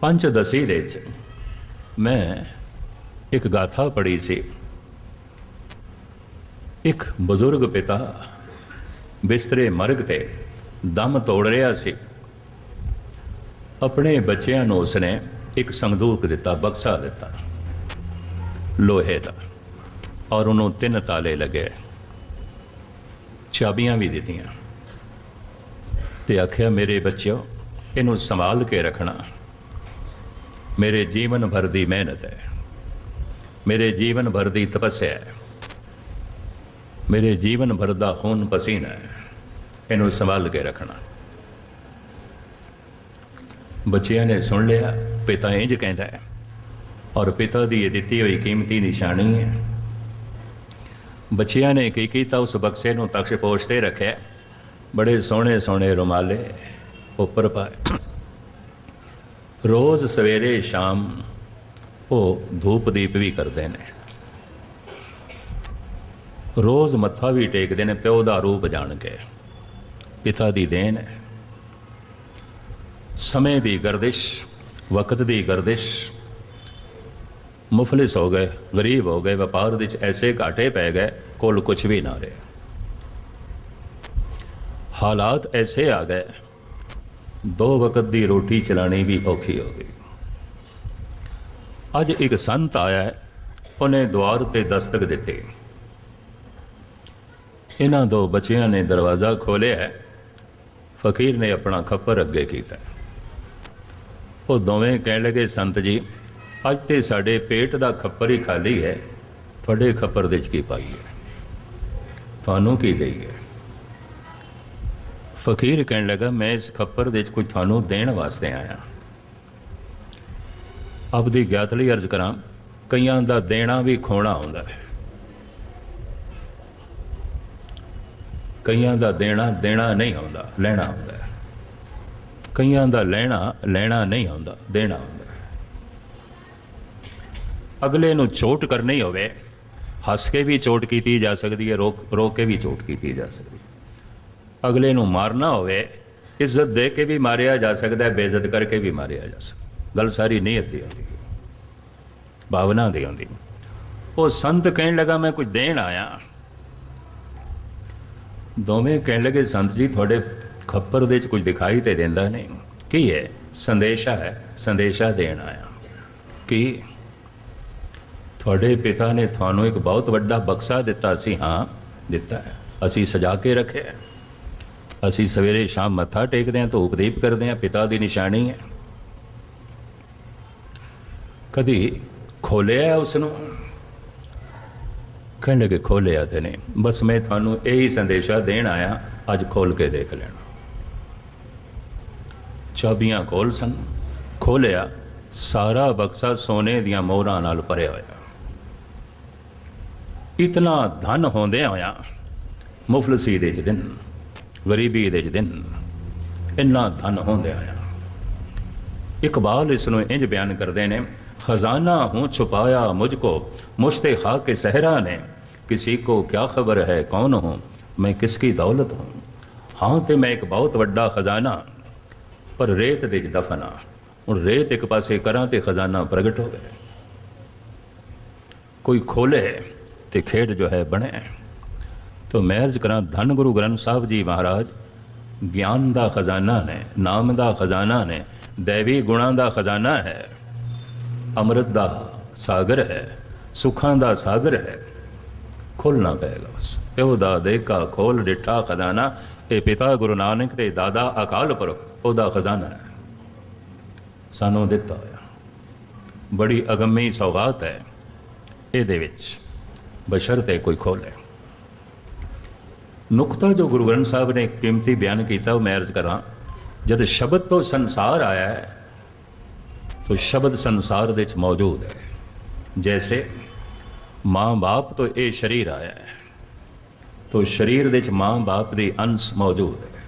ਪੰਚਦਸੀ ਦੇ ਵਿੱਚ ਮੈਂ ਇੱਕ ਗਾਥਾ ਪੜ੍ਹੀ ਸੀ। ਇੱਕ ਬਜ਼ੁਰਗ ਪਿਤਾ ਬਿਸਤਰੇ ਮਰਗ ਤੇ ਦਮ ਤੋੜ ਰਿਹਾ ਸੀ। ਆਪਣੇ ਬੱਚਿਆਂ ਨੂੰ ਉਸਨੇ ਇੱਕ ਸੰਦੂਕ ਦਿੱਤਾ, ਬਕਸਾ ਦਿੱਤਾ, ਲੋਹੇ ਦਾ ਔਰ ਉਹਨੂੰ ਤਿੰਨ ਤਾਲੇ ਲੱਗੇ, ਚਾਬੀਆਂ ਵੀ ਦਿੱਤੀਆਂ ਤੇ ਆਖਿਆ, ਮੇਰੇ ਬੱਚਿਓ, ਇਹਨੂੰ ਸੰਭਾਲ ਕੇ ਰੱਖਣਾ। ਮੇਰੇ ਜੀਵਨ ਭਰ ਦੀ ਮਿਹਨਤ ਹੈ। ਮੇਰੇ ਜੀਵਨ ਭਰ ਦੀ ਤਪੱਸਿਆ ਹੈ। ਮੇਰੇ ਜੀਵਨ ਭਰ ਦਾ ਖੂਨ ਪਸੀਨਾ ਹੈ। ਇਹਨੂੰ ਸੰਭਾਲ ਕੇ ਰੱਖਣਾ। ਬੱਚਿਆਂ ਨੇ ਸੁਣ ਲਿਆ, ਪਿਤਾ ਇੰਜ ਕਹਿੰਦਾ ਹੈ। ਔਰ ਪਿਤਾ ਦੀ ਇਹ ਦਿੱਤੀ ਹੋਈ ਕੀਮਤੀ ਨਿਸ਼ਾਨੀ ਹੈ। ਬੱਚਿਆਂ ਨੇ ਕੀ ਕੀਤਾ, ਉਸ ਬਕਸੇ ਨੂੰ ਤਖਸ਼ ਪੋਸ਼ ਤੇ ਰੱਖਿਆ। ਬੜੇ ਸੋਹਣੇ ਸੋਹਣੇ ਰੁਮਾਲੇ ਉੱਪਰ ਪਾਏ। ਰੋਜ਼ ਸਵੇਰੇ ਸ਼ਾਮ ਉਹ ਧੂਪ ਦੀਪ ਵੀ ਕਰਦੇ ਨੇ। ਰੋਜ਼ ਮੱਥਾ ਵੀ ਟੇਕਦੇ ਨੇ, ਪਿਓ ਦਾ ਰੂਪ ਜਾਣ ਕੇ, ਪਿਤਾ ਦੀ ਦੇਣ। ਹੈ ਸਮੇਂ ਦੀ ਗਰਦਿਸ਼, ਵਕਤ ਦੀ ਗਰਦਿਸ਼। ਮੁਫਲਿਸ ਹੋ ਗਏ, ਗਰੀਬ ਹੋ ਗਏ, ਵਪਾਰ ਵਿੱਚ ਐਸੇ ਘਾਟੇ ਪੈ ਗਏ, ਕੋਲ ਕੁਝ ਵੀ ਨਾ ਰਹੇ। ਹਾਲਾਤ ਐਸੇ ਆ ਗਏ ਦੋ ਵਕਤ ਦੀ ਰੋਟੀ ਚਲਾਣੀ ਵੀ ਔਖੀ ਹੋ ਗਈ। ਅੱਜ ਇੱਕ ਸੰਤ ਆਇਆ ਉਹਨੇ ਦੁਆਰ ਤੇ ਦਸਤਕ ਦਿੱਤੇ। ਇਹਨਾਂ ਦੋ ਬੱਚਿਆਂ ਨੇ ਦਰਵਾਜ਼ਾ ਖੋਲ੍ਹਿਆ ਹੈ। ਫਕੀਰ ਨੇ ਆਪਣਾ ਖੱਪਰ ਅੱਗੇ ਕੀਤਾ। ਉਹ ਦੋਵੇਂ ਕਹਿਣ ਲੱਗੇ, ਸੰਤ ਜੀ, ਅੱਜ ਤੇ ਸਾਡੇ ਪੇਟ ਦਾ ਖੱਪਰ ਹੀ ਖਾਲੀ ਹੈ, ਤੁਹਾਡੇ ਖੱਪਰ ਦੇ ਚ ਕੀ ਪਾਈ ਹੈ? ਤੁਹਾਨੂੰ ਕੀ ਦੇਈਏ ਫਕੀਰ ਕਹਿਣ ਲੱਗਾ, ਮੈਂ ਇਸ ਖੱਪਰ ਦੇ ਚ ਕੁਝ ਤੁਹਾਨੂੰ ਦੇਣ ਵਾਸਤੇ ਆਇਆ ਆਪਦੀ ਗਿਆਤ ਲਈ ਅਰਜ਼ ਕਰਾਂ, ਕਈਆਂ ਦਾ ਦੇਣਾ ਵੀ ਖੋਣਾ ਹੁੰਦਾ ਹੈ। ਕਈਆਂ ਦਾ ਦੇਣਾ ਦੇਣਾ ਨਹੀਂ ਹੁੰਦਾ ਲੈਣਾ ਹੁੰਦਾ ਕਈਆਂ ਦਾ ਲੈਣਾ ਲੈਣਾ ਨਹੀਂ ਹੁੰਦਾ ਦੇਣਾ ਹੁੰਦਾ ਅਗਲੇ ਨੂੰ ਚੋਟ ਕਰਨੀ ਹੋਵੇ, ਹੱਸ ਕੇ ਵੀ ਚੋਟ ਕੀਤੀ ਜਾ ਸਕਦੀ ਹੈ, ਰੋਕ ਰੋਕ ਕੇ ਵੀ ਚੋਟ ਕੀਤੀ ਜਾ ਸਕਦੀ ਹੈ। ਅਗਲੇ ਨੂੰ ਮਾਰਨਾ ਹੋਵੇ, ਇੱਜ਼ਤ ਦੇ ਕੇ ਵੀ ਮਾਰਿਆ ਜਾ ਸਕਦਾ ਹੈ, ਬੇਇੱਜ਼ਤ ਕਰਕੇ ਵੀ ਮਾਰਿਆ ਜਾ ਸਕਦਾ ਗੱਲ ਸਾਰੀ ਨੀਅਤ ਦੀ ਹੁੰਦੀ ਹੈ, ਭਾਵਨਾ ਦੀ ਹੁੰਦੀ ਉਹ ਸੰਤ ਕਹਿਣ ਲੱਗਾ, ਮੈਂ ਕੁਝ ਦੇਣ ਆਇਆ ਦੋਵੇਂ ਕਹਿਣ ਲੱਗੇ, ਸੰਤ ਜੀ, ਤੁਹਾਡੇ ਖੱਪਰ ਦੇ ਵਿੱਚ ਕੁਝ ਦਿਖਾਈ ਤੇ ਦਿੰਦਾ ਨਹੀਂ। ਕੀ ਹੈ? ਸੰਦੇਸ਼ਾ ਹੈ, ਸੰਦੇਸ਼ਾ ਦੇਣ ਆਇਆ ਕੀ? ਤੁਹਾਡੇ ਪਿਤਾ ਨੇ ਤੁਹਾਨੂੰ ਇੱਕ ਬਹੁਤ ਵੱਡਾ ਬਕਸਾ ਦਿੱਤਾ ਸੀ, ਹਾਂ, ਦਿੱਤਾ ਹੈ। ਅਸੀਂ ਸਜਾ ਕੇ ਰੱਖਿਆ ਅਸੀਂ ਸਵੇਰੇ ਸ਼ਾਮ ਮੱਥਾ ਟੇਕਦੇ ਹਾਂ ਧੂਪ ਦੀਪ ਕਰਦੇ ਹਾਂ, ਪਿਤਾ ਦੀ ਨਿਸ਼ਾਨੀ ਹੈ। ਕਦੀ ਖੋਲਿਆ ਉਸ ਨੂੰ ਕਹਿਣ ਲੱਗੇ ਖੋਲਿਆ ਤੇ ਨਹੀਂ। ਬਸ ਮੈਂ ਤੁਹਾਨੂੰ ਇਹੀ ਸੰਦੇਸ਼ਾ ਦੇਣ ਆਇਆ, ਅੱਜ ਖੋਲ ਕੇ ਦੇਖ ਲੈਣਾ। ਚਾਬੀਆਂ ਖੋਲ ਸਨ। ਖੋਲਿਆ, ਸਾਰਾ ਬਕਸਾ ਸੋਨੇ ਦੀਆਂ ਮੋਹਰਾਂ ਨਾਲ ਭਰਿਆ ਹੋਇਆ। ਇਤਨਾ ਧਨ ਹੁੰਦੇ ਹੋਇਆ ਮੁਫਲਸੀ ਦੇ ਚ ਦਿਨ ਗਰੀਬੀ ਦੇ ਦਿਨ ਇੰਨਾ ਧਨ ਹੁੰਦਿਆ ਆ ਇਕਬਾਲ ਇਸ ਨੂੰ ਇੰਜ ਬਿਆਨ ਕਰਦੇ ਨੇ, ਖਜ਼ਾਨਾ ਹੂੰ ਛੁਪਾਇਆ ਮੁਝ ਕੋ ਮੁਸ਼ਤੇ ਖਾ ਕੇ ਸਹਰਾ ਨੇ। ਕਿਸੇ ਕੋ ਕਿਆ ਖਬਰ ਹੈ, ਕੌਣ ਹੂੰ? ਮੈਂ ਕਿਸ ਕੀ ਦੌਲਤ ਹੂੰ? ਹਾਂ ਤੇ ਮੈਂ ਇੱਕ ਬਹੁਤ ਵੱਡਾ ਖਜ਼ਾਨਾ, ਪਰ ਰੇਤ ਦੇ ਚ ਦਫਨਾ ਹੁਣ ਰੇਤ ਇੱਕ ਪਾਸੇ ਕਰਾਂ ਤੇ ਖਜ਼ਾਨਾ ਪ੍ਰਗਟ ਹੋਵੇ ਕੋਈ ਖੋਲੇ ਤੇ ਖੇਡ ਜੋ ਹੈ, ਬਣੇ। ਤੋ ਮੈਂ ਅਰਜ਼ ਕਰਾਂ, ਧੰਨ ਗੁਰੂ ਗ੍ਰੰਥ ਸਾਹਿਬ ਜੀ ਮਹਾਰਾਜ, ਗਿਆਨ ਦਾ ਖਜ਼ਾਨਾ ਨੇ ਨਾਮ ਦਾ ਖਜ਼ਾਨਾ ਨੇ ਦੇਵੀ ਗੁਣਾਂ ਦਾ ਖਜ਼ਾਨਾ ਹੈ, ਅੰਮ੍ਰਿਤ ਦਾ ਸਾਗਰ ਹੈ, ਸੁੱਖਾਂ ਦਾ ਸਾਗਰ ਹੈ। ਖੋਲਣਾ ਪਏਗਾ ਬਸ ਪਿਓ ਦਾ ਦੇਖਾ ਖੋਲ ਡਿਠਾ ਖਜ਼ਾਨਾ, ਇਹ ਪਿਤਾ ਗੁਰੂ ਨਾਨਕ ਦੇ ਦਾਦਾ ਅਕਾਲ ਪੁਰਖ, ਉਹਦਾ ਖਜ਼ਾਨਾ ਹੈ। ਸਾਨੂੰ ਦਿੱਤਾ ਹੋਇਆ। ਬੜੀ ਅਗੰਮੀ ਸੌਗਾਤ ਹੈ। ਇਹਦੇ ਵਿੱਚ ਬਸ਼ਰਤੇ ਕੋਈ ਖੋਲੇ ਨੁਕਤਾ ਜੋ ਗੁਰੂ ਗ੍ਰੰਥ ਸਾਹਿਬ ਨੇ ਕੀਮਤੀ ਬਿਆਨ ਕੀਤਾ, ਉਹ ਮੈਂ ਅਰਜ਼ ਕਰਾਂ। ਜਦ ਸ਼ਬਦ ਤੋਂ ਸੰਸਾਰ ਆਇਆ ਹੈ ਤੋ ਸ਼ਬਦ ਸੰਸਾਰ ਦੇ ਵਿੱਚ ਮੌਜੂਦ ਹੈ। ਜੈਸੇ ਮਾਂ-ਬਾਪ ਤੋਂ ਇਹ ਸਰੀਰ ਆਇਆ ਹੈ, ਤੋ ਸਰੀਰ ਦੇ ਵਿੱਚ ਮਾਂ-ਬਾਪ ਦੇ ਅੰਸ਼ ਮੌਜੂਦ ਹੈ।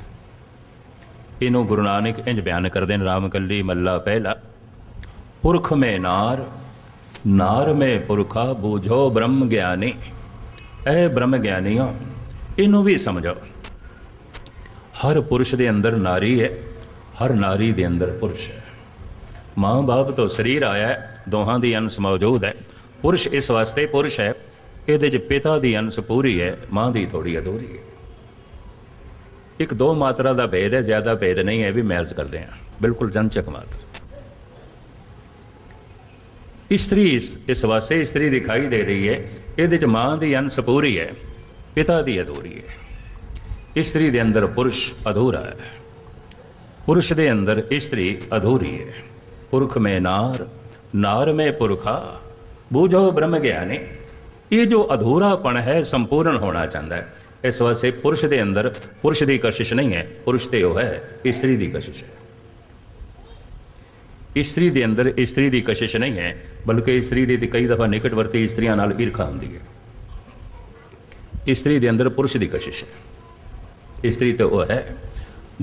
ਇਹਨੂੰ ਗੁਰੂ ਨਾਨਕ ਇੰਜ ਬਿਆਨ ਕਰਦੇ ਨੇ ਰਾਮਕੱਲੀ ਮੱਲਾ ਪਹਿਲਾ, ਪੁਰਖ ਮੇ ਨਾਰ ਨਾਰ ਮੇ ਪੁਰਖਾ ਬੂਝੋ ਬ੍ਰਹਮ ਗਿਆਨੀ ਇਹ ਬ੍ਰਹਮ ਗਿਆਨੀਆਂ ਇਹਨੂੰ ਵੀ ਸਮਝੋ। ਹਰ ਪੁਰਸ਼ ਦੇ ਅੰਦਰ ਨਾਰੀ ਹੈ, ਹਰ ਨਾਰੀ ਦੇ ਅੰਦਰ ਪੁਰਸ਼ ਹੈ। ਮਾਂ-ਬਾਪ ਤੋਂ ਸਰੀਰ ਆਇਆ ਦੋਹਾਂ ਦੀ ਅੰਸ਼ ਮੌਜੂਦ ਹੈ। ਪੁਰਸ਼ ਇਸ ਵਾਸਤੇ ਪੁਰਸ਼ ਹੈ, ਇਹਦੇ 'ਚ ਪਿਤਾ ਦੀ ਅੰਸ਼ ਪੂਰੀ ਹੈ, ਮਾਂ ਦੀ ਥੋੜੀ ਅਧੂਰੀ ਹੈ। ਇੱਕ ਦੋ ਮਾਤਰਾ ਦਾ ਭੇਦ ਹੈ, ਜ਼ਿਆਦਾ ਭੇਦ ਨਹੀਂ ਹੈ ਵੀ ਮੈਚ ਕਰਦੇ ਹਾਂ। ਬਿਲਕੁਲ ਜਨਚਕ ਮਾਤਰਾ। ਇਸਤਰੀ ਇਸ ਇਸ ਵਾਸਤੇ ਇਸਤਰੀ ਦਿਖਾਈ ਦੇ ਰਹੀ ਹੈ, ਇਹਦੇ 'ਚ ਮਾਂ ਦੀ ਅੰਸ਼ ਪੂਰੀ ਹੈ। ਪਿਤਾ ਦੀ ਅਧੂਰੀ ਹੈ। ਇਸਤਰੀ ਦੇ ਅੰਦਰ ਪੁਰਸ਼ ਅਧੂਰਾ ਹੈ। ਪੁਰਸ਼ ਦੇ ਅੰਦਰ ਇਸਤਰੀ ਅਧੂਰੀ ਹੈ। ਪੁਰਖ ਮੇ ਨਾਰ ਨਾਰ ਮੇ ਪੁਰਖਾ, ਬੂਝੋ ਬ੍ਰਹਮ ਗਿਆਨੀ। ਇਹ ਜੋ ਅਧੂਰਾਪਣ ਹੈ, ਸੰਪੂਰਨ ਹੋਣਾ ਚਾਹੁੰਦਾ ਹੈ। ਇਸ ਵਾਸਤੇ ਪੁਰਸ਼ ਦੇ ਅੰਦਰ ਪੁਰਸ਼ ਦੀ ਕਸ਼ਿਸ਼ ਨਹੀਂ ਹੈ। ਪੁਰਸ਼ ਤੇ ਉਹ ਹੈ ਇਸਤਰੀ ਦੀ ਕਸ਼ਿਸ਼ ਹੈ। ਇਸਤਰੀ ਦੇ ਅੰਦਰ ਇਸਤਰੀ ਦੀ ਕਸ਼ਿਸ਼ ਨਹੀਂ ਹੈ, ਬਲਕਿ ਇਸਤਰੀ ਦੀ ਕਈ ਦਫਾ ਨਿਕਟਵਰਤੀ ਇਸਤਰੀਆਂ ਨਾਲ ਈਰਖਾ ਹੁੰਦੀ ਹੈ। ਇਸਤਰੀ ਦੇ ਅੰਦਰ ਪੁਰਸ਼ ਦੀ ਕਸ਼ਿਸ਼ ਹੈ। ਇਸਤਰੀ ਤਾਂ ਉਹ ਹੈ।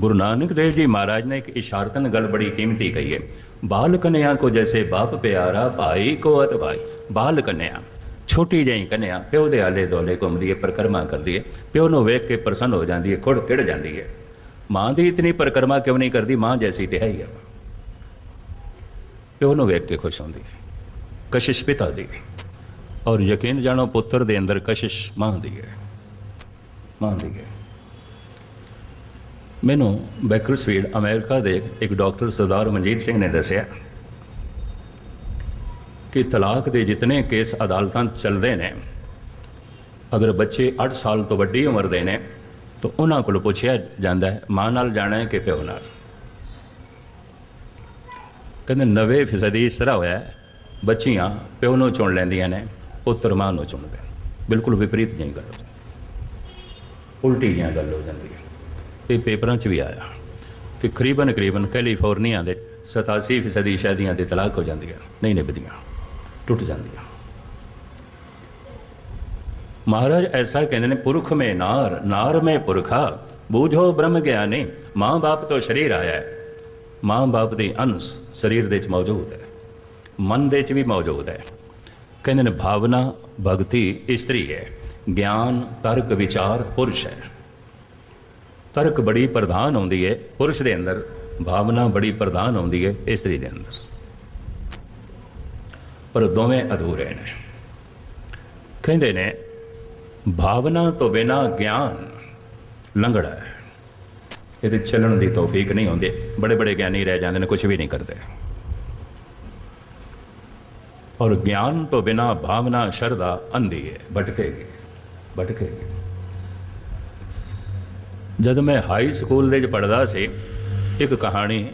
ਗੁਰੂ ਨਾਨਕ ਦੇਵ ਜੀ ਮਹਾਰਾਜ ਨੇ ਇੱਕ ਇਸ਼ਾਰਤਨ ਗੱਲ ਬੜੀ ਕੀਮਤੀ ਕਹੀ ਹੈ। ਬਾਲ ਕਨਿਆ ਕੋ ਜੈਸੇ ਬਾਪ ਪਿਆਰਾ ਭਾਈ ਕੋ ਅਤ ਭਾਈ। ਬਾਲ ਕਨਿਆ, ਛੋਟੀ ਜਿਹੀ ਕਨਿਆ, ਪਿਓ ਦੇ ਆਲੇ ਦੋਲੇ ਘੁੰਮਦੀ ਹੈ, ਪਰਕਰਮਾ ਕਰਦੀ ਹੈ। ਪਿਓ ਨੂੰ ਵੇਖ ਕੇ ਪ੍ਰਸੰਨ ਹੋ ਜਾਂਦੀ ਹੈ ਖੁੜ ਕਿੜ ਜਾਂਦੀ ਹੈ। ਮਾਂ ਦੀ ਇਤਨੀ ਪਰਕਰਮਾ ਕਿਉਂ ਨਹੀਂ ਕਰਦੀ? ਮਾਂ ਜੈਸੀ ਤੇ ਹੈ ਹੀ ਹੈ ਪਿਓ ਨੂੰ ਵੇਖ ਕੇ ਖੁਸ਼ ਹੁੰਦੀ ਕਸ਼ਿਸ਼ ਪਿਤਾ ਦੀ। ਔਰ ਯਕੀਨ ਜਾਣੋ ਪੁੱਤਰ ਦੇ ਅੰਦਰ ਕਸ਼ਿਸ਼ ਮਾਂ ਦੀ ਹੈ। ਮਾਂ ਦੀ ਹੈ। ਮੈਨੂੰ ਬੈਕਰਸਫੀਲਡ ਅਮਰੀਕਾ ਦੇ ਇੱਕ ਡਾਕਟਰ ਸਰਦਾਰ ਮਨਜੀਤ ਸਿੰਘ ਨੇ ਦੱਸਿਆ ਕਿ ਤਲਾਕ ਦੇ ਜਿਤਨੇ ਕੇਸ ਅਦਾਲਤਾਂ ਚੱਲਦੇ ਨੇ, ਅਗਰ ਬੱਚੇ 8 ਸਾਲ ਤੋਂ ਵੱਡੀ ਉਮਰ ਦੇ ਨੇ, ਤਾਂ ਉਹਨਾਂ ਕੋਲ ਪੁੱਛਿਆ ਜਾਂਦਾ ਹੈ, ਮਾਂ ਨਾਲ ਜਾਣਾ ਹੈ ਕਿ ਪਿਓ ਨਾਲ? ਕਹਿੰਦੇ 90% ਇਸ ਤਰ੍ਹਾਂ ਹੋਇਆ ਬੱਚੀਆਂ ਪਿਓ ਨੂੰ ਚੁਣ ਲੈਂਦੀਆਂ ਨੇ ਪੁੱਤਰ ਮਾਂ ਨੂੰ ਚੁਣਦੇ ਬਿਲਕੁਲ ਵਿਪਰੀਤ ਜਿਹੀ ਗੱਲ। ਹੋ ਉਲਟੀ ਜਿਹੀ ਗੱਲ ਹੋ ਜਾਂਦੀ ਹੈ ਇਹ ਪੇਪਰਾਂ 'ਚ ਵੀ ਆਇਆ ਕਿ ਕਰੀਬਨ ਕਰੀਬਨ ਕੈਲੀਫੋਰਨੀਆ ਦੇ 87% ਸ਼ਾਦੀਆਂ ਦੇ ਤਲਾਕ ਹੋ ਜਾਂਦੀਆਂ, ਨਹੀਂ ਨਿਭਦੀਆਂ, ਟੁੱਟ ਜਾਂਦੀਆਂ। ਮਹਾਰਾਜ ਐਸਾ ਕਹਿੰਦੇ ਨੇ, ਪੁਰਖ ਮੇ ਨਾਰ ਨਾਰ ਮੇ ਪੁਰਖਾ, ਬੂਝੋ ਬ੍ਰਹਮ ਗਿਆਨੀ, ਮਾਂ ਬਾਪ ਤੋਂ ਸਰੀਰ ਆਇਆ ਹੈ। ਮਾਂ ਬਾਪ ਦੇ ਅੰਸ਼ ਸਰੀਰ ਦੇ ਵਿੱਚ ਮੌਜੂਦ ਹੈ। ਮਨ ਦੇ ਵਿੱਚ ਵੀ ਮੌਜੂਦ ਹੈ। ਕਹਿੰਦੇ ਨੇ, ਭਾਵਨਾ, ਭਗਤੀ ਇਸਤਰੀ ਹੈ। ਗਿਆਨ, ਤਰਕ, ਵਿਚਾਰ, ਪੁਰਸ਼ ਹੈ। ਤਰਕ ਬੜੀ ਪ੍ਰਧਾਨ ਆਉਂਦੀ ਹੈ, ਪੁਰਸ਼ ਦੇ ਅੰਦਰ। ਭਾਵਨਾ ਬੜੀ ਪ੍ਰਧਾਨ ਆਉਂਦੀ ਹੈ, ਇਸਤਰੀ ਦੇ ਅੰਦਰ। ਪਰ ਦੋਵੇਂ ਅਧੂਰੇ ਨੇ। ਕਹਿੰਦੇ ਨੇ, ਭਾਵਨਾ ਤੋਂ ਬਿਨਾ ਗਿਆਨ ਲੰਗੜਾ ਹੈ। ਇਹਦੇ ਚੱਲਣ ਦੀ ਤੌਫੀਕ ਨਹੀਂ ਹੁੰਦੀ। ਬੜੇ ਬੜੇ ਗਿਆਨੀ ਰਹਿ ਜਾਂਦੇ ਨੇ ਕੁਝ ਵੀ ਨਹੀਂ ਕਰਦੇ। ਔਰ ਗਿਆਨ ਤੋਂ ਬਿਨਾ ਭਾਵਨਾ, ਸ਼ਰਧਾ ਅੰਧੀ ਹੈ। ਭਟਕੇਗੀ ਭਟਕੇਗੀ। ਜਦ ਮੈਂ ਹਾਈ ਸਕੂਲ ਦੇ ਵਿੱਚ ਪੜ੍ਹਦਾ ਸੀ, ਇੱਕ ਕਹਾਣੀ,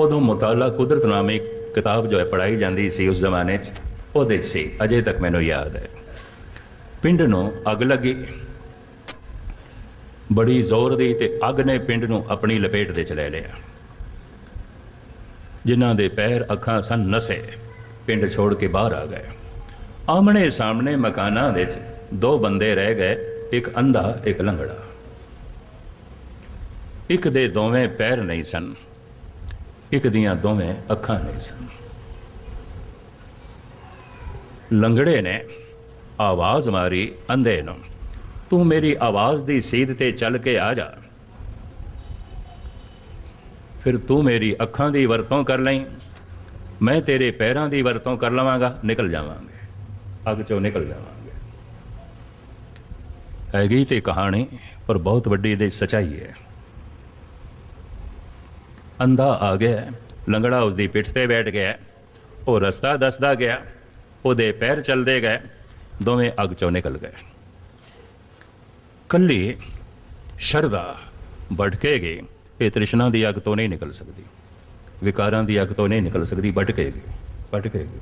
ਉਦੋਂ ਮੁਤਾਲਾ ਕੁਦਰਤ ਨਾਮੇ ਕਿਤਾਬ ਜੋ ਹੈ, ਪੜ੍ਹਾਈ ਜਾਂਦੀ ਸੀ ਉਸ ਜ਼ਮਾਨੇ 'ਚ, ਉਹਦੇ 'ਚ ਸੀ। ਅਜੇ ਤੱਕ ਮੈਨੂੰ ਯਾਦ ਹੈ। ਪਿੰਡ ਨੂੰ ਅੱਗ ਲੱਗੀ। ਬੜੀ ਜ਼ੋਰ ਦੀ ਤੇ ਅੱਗ ਨੇ ਪਿੰਡ ਨੂੰ ਆਪਣੀ ਲਪੇਟ ਦੇ ਚ ਲੈ ਲਿਆ। ਜਿਨ੍ਹਾਂ ਦੇ ਪੈਰ ਅੱਖਾਂ ਸਨ ਨਸੇ। ਪਿੰਡ ਛੋੜ ਕੇ ਬਾਹਰ ਆ ਗਏ। ਆਮਣੇ ਸਾਹਮਣੇ ਮਕਾਨਾਂ ਵਿੱਚ ਦੋ ਬੰਦੇ ਰਹਿ ਗਏ, ਇੱਕ ਅੰਧਾ, ਇੱਕ ਲੰਗੜਾ। ਇੱਕ ਦੇ ਦੋਵੇਂ ਪੈਰ ਨਹੀਂ ਸਨ, ਇੱਕ ਦੀਆਂ ਦੋਵੇਂ ਅੱਖਾਂ ਨਹੀਂ ਸਨ। ਲੰਗੜੇ ਨੇ ਆਵਾਜ਼ ਮਾਰੀ ਅੰਧੇ ਨੂੰ, ਤੂੰ ਮੇਰੀ ਆਵਾਜ਼ ਦੀ ਸੀਧ ਤੇ ਚੱਲ ਕੇ ਆ ਜਾ। ਫਿਰ ਤੂੰ ਮੇਰੀ ਅੱਖਾਂ ਦੀ ਵਰਤੋਂ ਕਰ ਲਈ। ਮੈਂ ਤੇਰੇ ਪੈਰਾਂ ਦੀ ਵਰਤੋਂ ਕਰ ਲਵਾਂਗਾ, ਨਿਕਲ ਜਾਵਾਂਗੇ। ਅੱਗ ਚੋਂ ਨਿਕਲ ਜਾਵਾਂਗੇ। ਹੈਗੀ ਤੇ ਕਹਾਣੀ, ਪਰ ਬਹੁਤ ਵੱਡੀ ਇਹਦੇ 'ਚ ਸਚਾਈ ਹੈ। ਅੰਧਾ ਆ ਗਿਆ, ਲੰਗੜਾ ਉਸ ਦੀ ਪਿੱਠ ਤੇ ਬੈਠ ਗਿਆ। ਉਹ ਰਸਤਾ ਦੱਸਦਾ ਗਿਆ, ਉਹਦੇ ਪੈਰ ਚੱਲਦੇ ਗਏ, ਦੋਵੇਂ ਅੱਗ ਚੋਂ ਨਿਕਲ ਗਏ। ਕੱਲੀ ਸ਼ਰਦਾ ਭਟਕੇਗੀ ਇਹ ਤ੍ਰਿਸ਼ਨਾ ਦੀ ਅੱਗ ਤੋਂ ਨਹੀਂ ਨਿਕਲ ਸਕਦੀ। ਵਿਕਾਰਾਂ ਦੀ ਅੱਗ ਤੋਂ ਨਹੀਂ ਨਿਕਲ ਸਕਦੀ ਭਟਕੇਗੀ ਭਟਕੇਗੀ